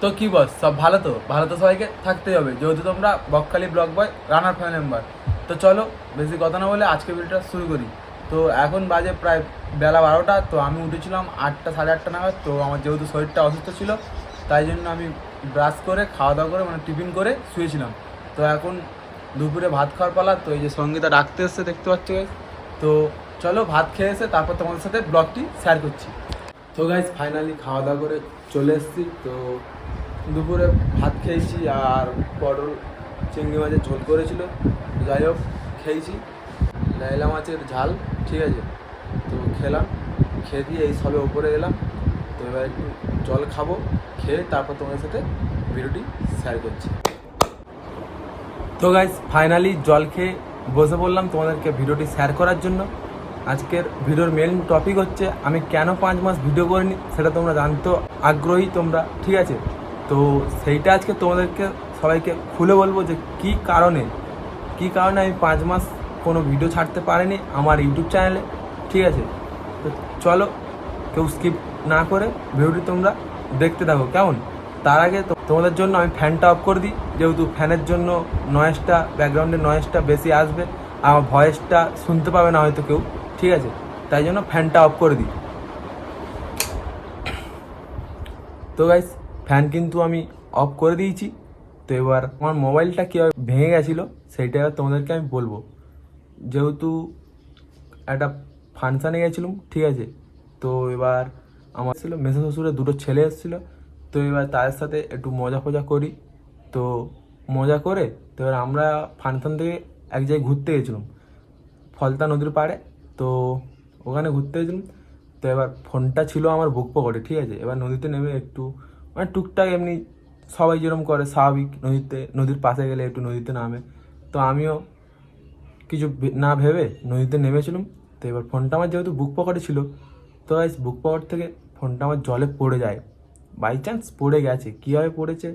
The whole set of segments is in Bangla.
তো কি বস সব ভালো তো? ভালো তো সবাইকে থাকতেই হবে, যেহেতু তোমরা Bakkhali block boy runner family member তো চলো, বেশি কথা না বলে আজকে ভিডিওটা শুরু করি। তো এখন বাজে প্রায় বেলা বারোটা, তো আমি উঠেছিলাম আটটা, সাড়ে আটটা নাগাদ, তো আমার যেহেতু শরীরটা অসুস্থ ছিল, তাই জন্য আমি ব্রাশ করে খাওয়া দাওয়া করে মানে টিফিন করে শুয়েছিলাম। তো এখন দুপুরে ভাত খাওয়ার পালা, তো এই যে সঙ্গীতা ডাকতে এসছে, দেখতে পাচ্ছ তো চলো ভাত খেয়ে এসে তারপর তোমাদের সাথে ব্লগটি শেয়ার করছি। তো গাইজ ফাইনালি খাওয়া দাওয়া করে চলে এসেছি, তো দুপুরে ভাত খেয়েছি আর পটল চিংড়ি মাছের ঝোল করেছিল। যাই হোক, খেয়েছি। লাইলা মাছের ঝাল, ঠিক আছে? তো খেলাম, খেয়ে দিয়ে এই সবে উপরে এলাম। তো এবার একটু জল খাব, খেয়ে তারপর তোমাদের সাথে ভিডিওটি শেয়ার করছি। তো গাইজ ফাইনালি জল খেয়ে বসে পড়লাম তোমাদেরকে ভিডিওটি শেয়ার করার জন্য। আজকের ভিডিওর মেন টপিক হচ্ছে, আমি কেন পাঁচ মাস ভিডিও করিনি, সেটা তোমরা জানতে আগ্রহী তোমরা, ঠিক আছে? তো সেইটা আজকে তোমাদেরকে সবাইকে খুলে বলব যে কি কারণে কি কারণে আমি পাঁচ মাস কোনো ভিডিও ছাড়তে পারিনি আমার ইউটিউব চ্যানেলে ঠিক আছে? তো চলো, কেউ স্কিপ না করে ভিডিওটি তোমরা দেখতে থাকো, কেমন? তার আগে তোমাদের জন্য আমি ফ্যানটা অফ করে দিই, যেহেতু ফ্যানের জন্য নয়েজটা ব্যাকগ্রাউন্ডের নয়েজটা বেশি আসবে, আমার ভয়েসটা শুনতে পাবে না হয়তো কেউ, ঠিক আছে? তাই জন্য ফ্যানটা অফ করে দিই। তো গাইস ফ্যান কিন্তু আমি অফ করে দিয়েছি। তো এবার আমার মোবাইলটা কীভাবে ভেঙে গেছিল, সেইটা এবার তোমাদেরকে আমি বলব। যেহেতু একটা ফাংশানে গেছিলাম, ঠিক আছে? তো এবার আমার ছিল মেসো শ্বশুরের দুটো ছেলে এসেছিল। তো এবার তাদের সাথে একটু মজা ফজা করি। তো মজা করে তো এবার আমরা ফাংশন থেকে এক জায়গায় ঘুরতে গেছিলাম। ফলতা নদীর পাড়ে। তো ওখানে ঘুরতে গেছিলাম। তো এবার ফোনটা ছিল আমার বুক পকেটে, ঠিক আছে? এবার নদীতে নেমে একটু মানে টুকটাক এমনি সবাই যেরকম করে স্বাভাবিক নদীতে, নদীর পাশে গেলে একটু নদীতে নামে। তো আমিও কিছু না ভেবে নদীতে নেমেছিলাম। তো এবার ফোনটা আমার যেহেতু বুক পকেটে ছিল, তো গাইস বুক পকেট থেকে ফোনটা আমার জলে পড়ে যায়। বাই চান্স পড়ে গেছে। কীভাবে পড়েছে?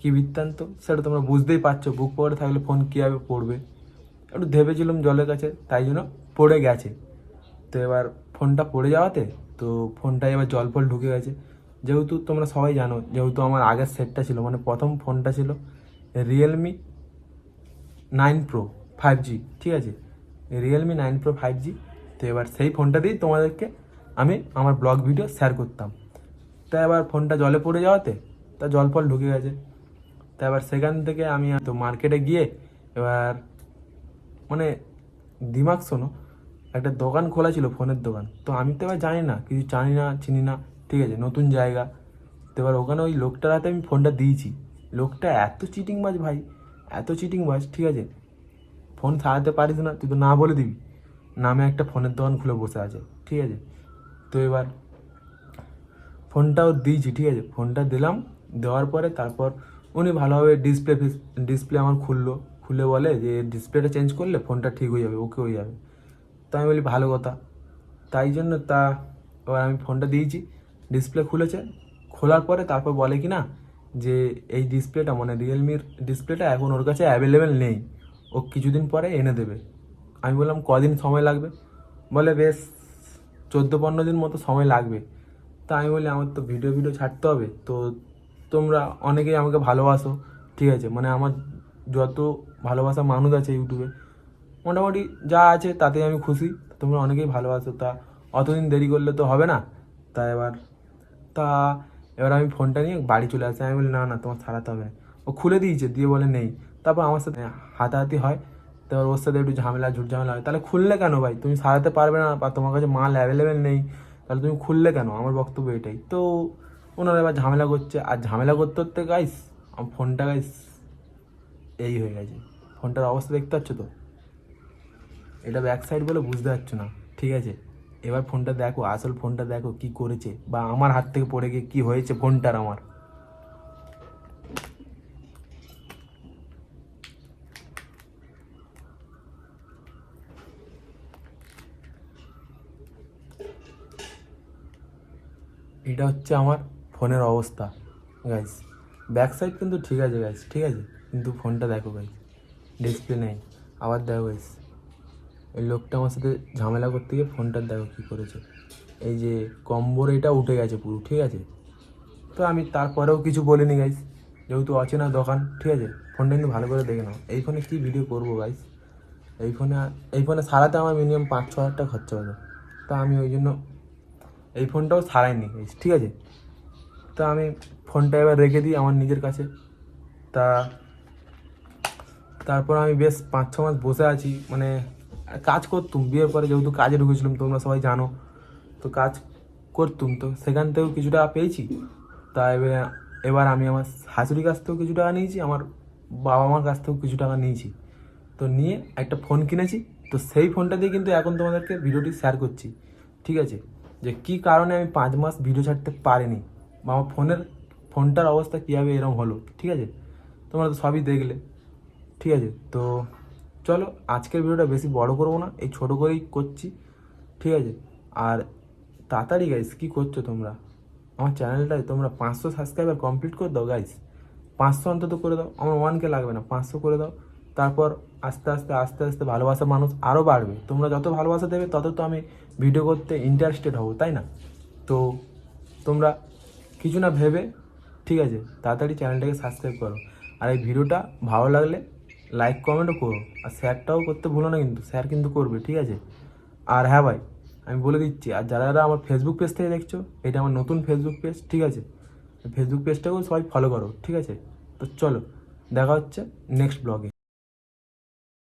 কী বৃত্তান্ত? সেটা তোমরা বুঝতেই পারছ। বুক পকেটে থাকলে ফোন কীভাবে পড়বে? একটু ভেবেছিলাম জলের কাছে, তাই জন্য পড়ে গেছে। তো এবার ফোনটা পড়ে যাওয়াতে, তো ফোনটা এবার জল ফল ঢুকে গেছে। যেহেতু তোমরা সবাই জানো, যেহেতু আমার আগের সেটটা ছিল মানে প্রথম ফোনটা ছিল Realme nine Pro five G ঠিক আছে? Realme nine Pro five G তো এবার সেই ফোনটা দিয়েই তোমাদেরকে আমি আমার ব্লগ ভিডিও শেয়ার করতাম। তা এবার ফোনটা জলে পড়ে যাওয়াতে, তা জল ফল ঢুকে গেছে। তা এবার সেখান থেকে আমি তো মার্কেটে গিয়ে এবার মানে দিমাগ শোনো, একটা দোকান খোলা ছিল ফোনের দোকান। তো আমি তো এবার জানি না, কিছু জানি না, চিনি না। ঠিক আছে, নতুন জায়গা। তো এবার ওখানে ওই লোকটার হাতে আমি ফোনটা দিয়েছি। লোকটা এত চিটিং বাজ ভাই, এত চিটিং বাজ, ঠিক আছে? ফোন সারাতে পারিস না, তুই তো না বলে দিবি। নামে একটা ফোনের দোকান খুলে বসে আছে, ঠিক আছে? তো এবার ফোনটাও দিয়েছি, ঠিক আছে? ফোনটা দিলাম, দেওয়ার পরে তারপর উনি ভালোভাবে ডিসপ্লে ডিসপ্লে আমার খুললো। খুলে বলে যে ডিসপ্লেটা চেঞ্জ করলে ফোনটা ঠিক হয়ে যাবে ওকে হয়ে যাবে। তো আমি বলি, ভালো কথা। তাই জন্য তা, এবার আমি ফোনটা দিয়েছি। ডিসপ্লে খুলেছে। খোলার পরে তারপর বলে কি না, যে এই ডিসপ্লেটা মানে রিয়েলমির ডিসপ্লেটা এখন ওর কাছে অ্যাভেলেবেল নেই। ও কিছুদিন পরে এনে দেবে। আমি বললাম, কদিন সময় লাগবে? বলে, বেশ চোদ্দ পনেরো দিন মতো সময় লাগবে। তা আমি বলি, আমার তো ভিডিও ভিডিও ছাড়তে হবে। তো তোমরা অনেকেই আমাকে ভালোবাসো। ঠিক আছে মানে আমার যত ভালোবাসা মানুষ আছে ইউটিউবে, মোটামুটি যা আছে তাতে আমি খুশি। তোমরা অনেকেই ভালোবাসো। তা অতদিন দেরি করলে তো হবে না। তা এবার তা, এবার আমি ফোনটা নিয়ে বাড়ি চলে আসি। আমি বলি, না না, তোমার সারাতে হবে ও খুলে দিয়েছে, দিয়ে বলে, নেই। তারপর আমার সাথে হাতাহাতি হয়। তো ওর সাথে একটু ঝামেলা ঝুট ঝামেলা হয়। তাহলে খুললে কেন ভাই? তুমি সারাতে পারবে না বা তোমার কাছে মাল অ্যাভেলেবেল নেই। তাহলে তুমি খুললে কেন? আমার বক্তব্য এটাই। তো ওনারা এবার ঝামেলা করছে। আর ঝামেলা করতে করতে গাইস আমার ফোনটা গাইস এই হয়ে গেছে। ফোনটার অবস্থা দেখতে পাচ্ছ তো? এটা ব্যাক সাইড বলে বুঝতে পারছ না। ঠিক আছে? এবার ফোনটা দেখো, আসল ফোনটা দেখো কি করেছে বা আমার হাত থেকে পড়ে গিয়ে কি হয়েছে ফোনটার আমার। এটা হচ্ছে আমার ফোনের অবস্থা গাইস ব্যাক সাইড কিন্তু ঠিক আছে গাইস ঠিক আছে? কিন্তু ফোনটা দেখো গাইস ডিসপ্লে নেই। আবার দেখো গাইস ওই লোকটা আমার সাথে ঝামেলা করতে গিয়ে ফোনটার দেখো কী করেছে। এই যে কম্বোর এটা উঠে গেছে পুরো ঠিক আছে? তো আমি তারপরেও কিছু বলিনি গাইস যেহেতু অচেনা দোকান ঠিক আছে? ফোনটা কিন্তু ভালো করে দেখে নাও। এই ফোনে কী ভিডিও করব গাইস এই ফোনে এই ফোনে সারাতে আমার মিনিমাম পাঁচ ছ হাজার টাকা খরচা হবে তা আমি ওই জন্য এই ফোনটাও সারাইনি guys, ঠিক আছে? তা আমি ফোনটা এবার রেখে দিই আমার নিজের কাছে। তা তারপর আমি বেশ পাঁচ ছ মাস বসে আছি মানে কাজ করতুম বিয়ের পরে যেহেতু কাজে ঢুকেছিলাম, তোমরা সবাই জানো। তো কাজ করতুম তো সেখান থেকেও কিছু টাকা পেয়েছি। তা এবার এবার আমি আমার শাশুড়ির কাছ থেকেও কিছু টাকা নিয়েছি, আমার বাবা মার কাছ থেকেও কিছু টাকা নিয়েছি। তো নিয়ে একটা ফোন কিনেছি। তো সেই ফোনটা দিয়ে কিন্তু এখন তোমাদেরকে ভিডিওটি শেয়ার করছি। ঠিক আছে? যে কি কারণে আমি পাঁচ মাস ভিডিও ছাড়তে পারিনি? বা আমার ফোনের, ফোনটার অবস্থা কীভাবে এরকম হলো? ঠিক আছে? তোমরা তো সবই দেখলে। ঠিক আছে? তো চলো আজকের ভিডিওটা বেশি বড় করব না, এই ছোট করেই করছি, ঠিক আছে? আর তাড়াতাড়ি গাইস কী করছ তোমরা? আমার চ্যানেলটায় তোমরা পাঁচশো সাবস্ক্রাইবার কমপ্লিট করে দাও গাইস পাঁচশো অন্তত করে দাও, আমার ওয়ানকে লাগবে না, পাঁচশো করে দাও। তারপর আস্তে আস্তে আস্তে আস্তে ভালোবাসা মানুষ আরও বাড়বে। তোমরা যত ভালোবাসা দেবে, তত তো আমি ভিডিও করতে ইন্টারেস্টেড হব, তাই না? তো তোমরা কিছু না ভেবে, ঠিক আছে, তাড়াতাড়ি চ্যানেলটাকে সাবস্ক্রাইব করো। আর এই ভিডিওটা ভালো লাগলে লাইক কমেন্টও করো। আর শেয়ারটাও করতে ভুলো না কিন্তু শেয়ার কিন্তু করবে, ঠিক আছে? আর হ্যাঁ ভাই, আমি বলে দিচ্ছি, আর যারা যারা আমার ফেসবুক পেজ থেকে দেখছ, এটা আমার নতুন ফেসবুক পেজ ঠিক আছে? ফেসবুক পেজটাকেও সবাই ফলো করো, ঠিক আছে? তো চলো, দেখা হচ্ছে নেক্সট ব্লগে